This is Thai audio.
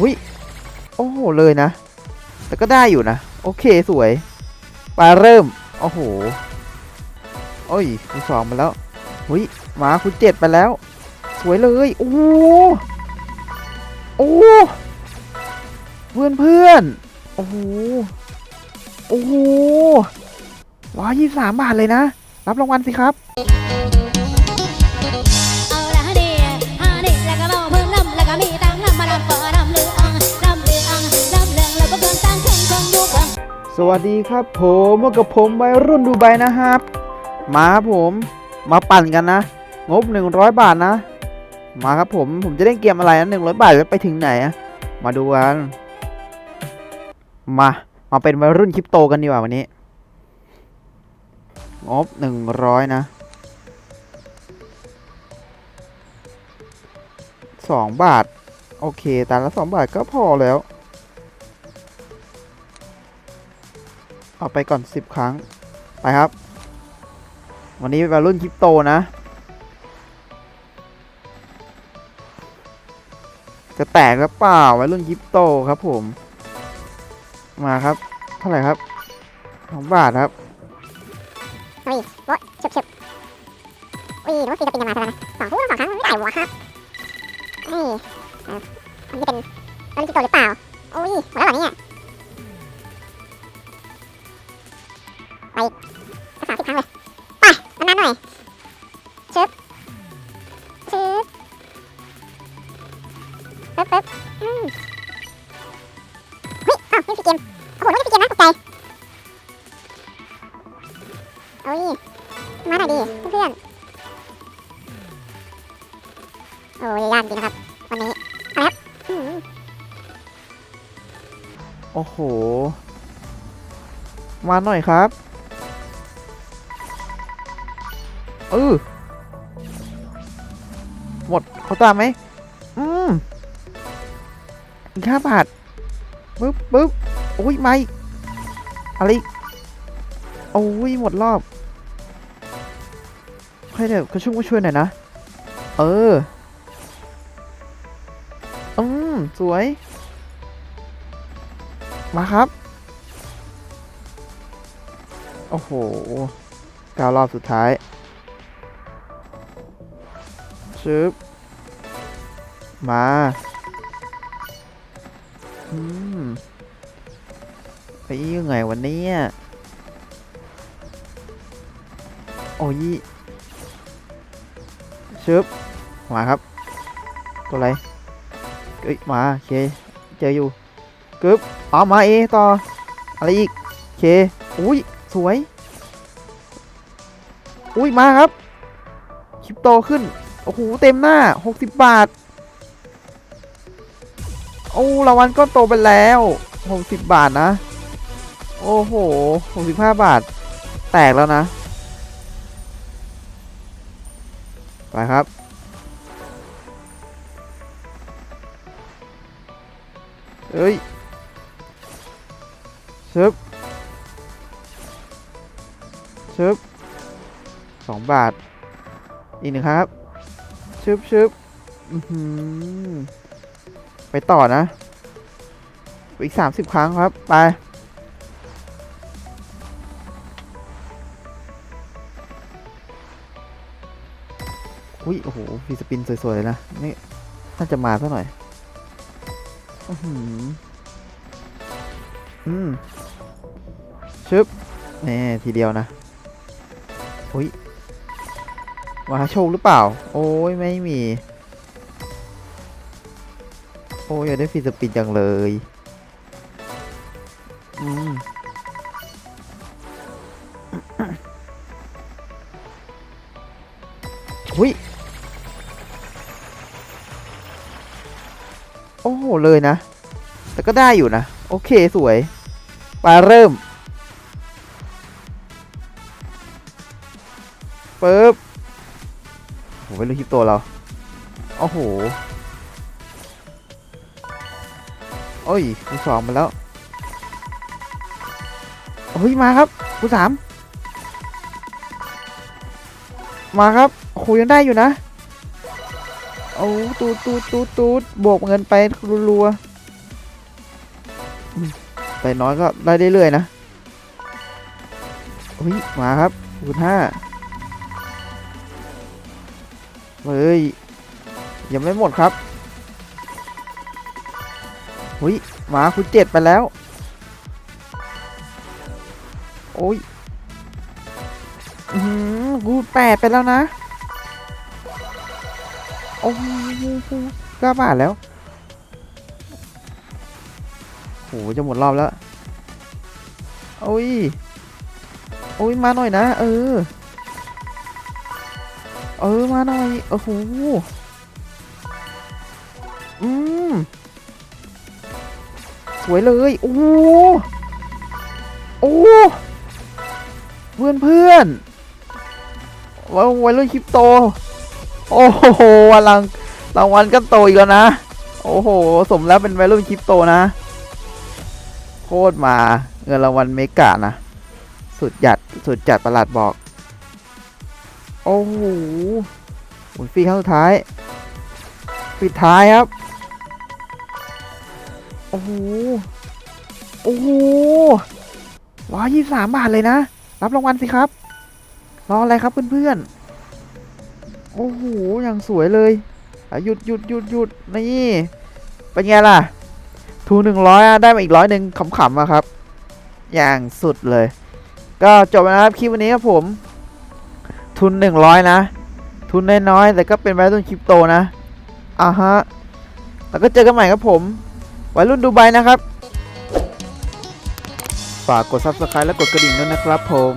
หุยโอ้โหเลยนะ แต่ก็ได้อยู่นะ โอเคสวยไปเริ่ม โอ้โห โอ้ยคุณสองมาแล้วหุยหมาคุณเจ็ดไปแล้ว สวยเลยโอ้โหโอ้เพื่อนเพื่อนโอ้โหโอ้โหร้อยยี่สามบาทเลยนะ รับรางวัลสิครับ วัสดีครับผมมากับผมวัยรุ่นดูไบนะครับ มาครับผมมาปั่นกันนะ งบ 100 บาทนะ มาครับผมผมจะเล่นเกมอะไรนะ100บาทจะไปถึงไหนอะมาดูกันมามาเป็นวัยรุ่นคริปโตกันดีกว่าวันนี้ งบ 100 นะ2บาท โอเคแต่ละ2บาทก็พอแล้ว เอาไปก่อน 10 ครั้ง ไปครับ วันนี้เป็นวัยรุ่นคริปโตนะ จะแตกหรือเปล่าวัยรุ่นคริปโตครับผม มาครับ เท่าไหร่ครับสองบาทครับเฮ้ยโว้ยเฉบเฉบอุ้ยรือว่าฟีจะเป็นยังไงกันนะสองคู่สองครั้งไม่ได้หัวครับนี่เอ่ออันนี้เป็นตอนนี้จะโตหรือเปล่าโอ้ยหมดแล้วเหรอเนี่ย ไปสักสามสิบครั้งเลย ไปนานๆหน่อยชึบชึบปึ๊บปึ๊บอืมเฮ้ยอ้าวนี่คือเกมโอ้โหนี่คือเกมนะตกใจโอ้ยมาหน่อยดิเพื่อนโอ้ยยากจริงนะครับ วันนี้เอาละครับโอ้โห มาหน่อยครับ เออหมดเขาตามไหมอืมอีกห้าบาทปึ๊บปึ๊บโอ้ยไม่อะไรโอ้ยหมดรอบใครเดี๋ยวกระชุ่มกระชวยหน่อยนะ เออ อืม สวย มาครับ โอ้โหก้ารอบสุดท้าย ชึบมาอืมไปยังไงวันนี้โอ้ยชึบมาครับ ตัวอะไรเอ้ยมาโอเคเจออยู่กึบเอามาเอต่อ อะไรอีกโอเคอุ้ยสวย อุ้ยมาครับคริปโตขึ้น อ้โห เต็มหน้า 60 บาท โอ้รางวัลก็โตไปแล้ว 60 บาทนะ โอ้โห 65 บาท แตกแล้วนะ ไปครับเอ้ยชึบชึบสองบาท อีกหนึ่งครับ ชึบชึบไปต่อนะ อีกสามสิบครั้งครับ ไป อุ้ย โอ้โหฟีสปินสวยๆเลยนะ นี่ น่าจะมาซะหน่อย อืมชึบแน่ทีเดียวนะ อุ้ย มาโชคหรือเปล่า โอ้ยไม่มี โอ้ยอยากได้ฟีสปินจังเลย อืมอุ้ยโอ้โห เลยนะ แต่ก็ได้อยู่นะ โอเคสวยไปเริ่มปึ๊บ โหไม่รู้คลิปตัวเรา โอ้โห โอ้ยคูสองมาแล้วเฮ้ยมาครับคูสามมาครับโอ้โหยังได้อยู่นะโอ้ตูดตูดตูดตูดบวกเงินไปรัวๆไปน้อยก็ได้เรื่อยๆนะอุ้ยมาครับคูณห้า เฮ้ยยังไม่หมดครับอุ้ยมาคูณเจ็ดไปแล้ว โอ้ยหูแปดไปแล้วนะ โอ้โหเก้าบาทแล้วโหจะหมดรอบแล้ว โอ้ย โอ้ย มาหน่อยนะ เออ เออมาหน่อยโอ้โหอืมสวยเลยโอ้โหโอ้เพื่อนเพื่อนว่าวัยรุ่นคริปโต โอ้โหรางรางวัลก็โตอีกแล้วนะ โอ้โห สมแล้วเป็นวัยรุ่นคริปโตนะ โคตรมา เงินรางวัลเมกะนะ สุดจัด สุดจัดประหลัดบอก โอ้โหฟรีครั้งสุดท้าย ปิดท้ายครับ โอ้โห โอ้โหร้อยยี่สามบาทเลยนะ รับรางวัลสิครับ รออะไรครับเพื่อนๆ โอ้โห อย่างสวยเลย หยุดหยุดหยุดหยุดนี่ เป็นไงล่ะ ทูหนึ่งร้อยได้มาอีกร้อยหนึ่งขำๆอะครับ อย่างสุดเลย ก็จบแล้วนะครับคลิปวันนี้ครับผม ทุนหนึ่งร้อยนะ ทุนน้อยๆแต่ก็เป็นวัยรุ่นคริปโตนะอ่าฮะแล้วก็เจอกันใหม่ครับผมวัยรุ่นดูไบนะครับ ฝากกด subscribe และกดกระดิ่งด้วยนะครับผม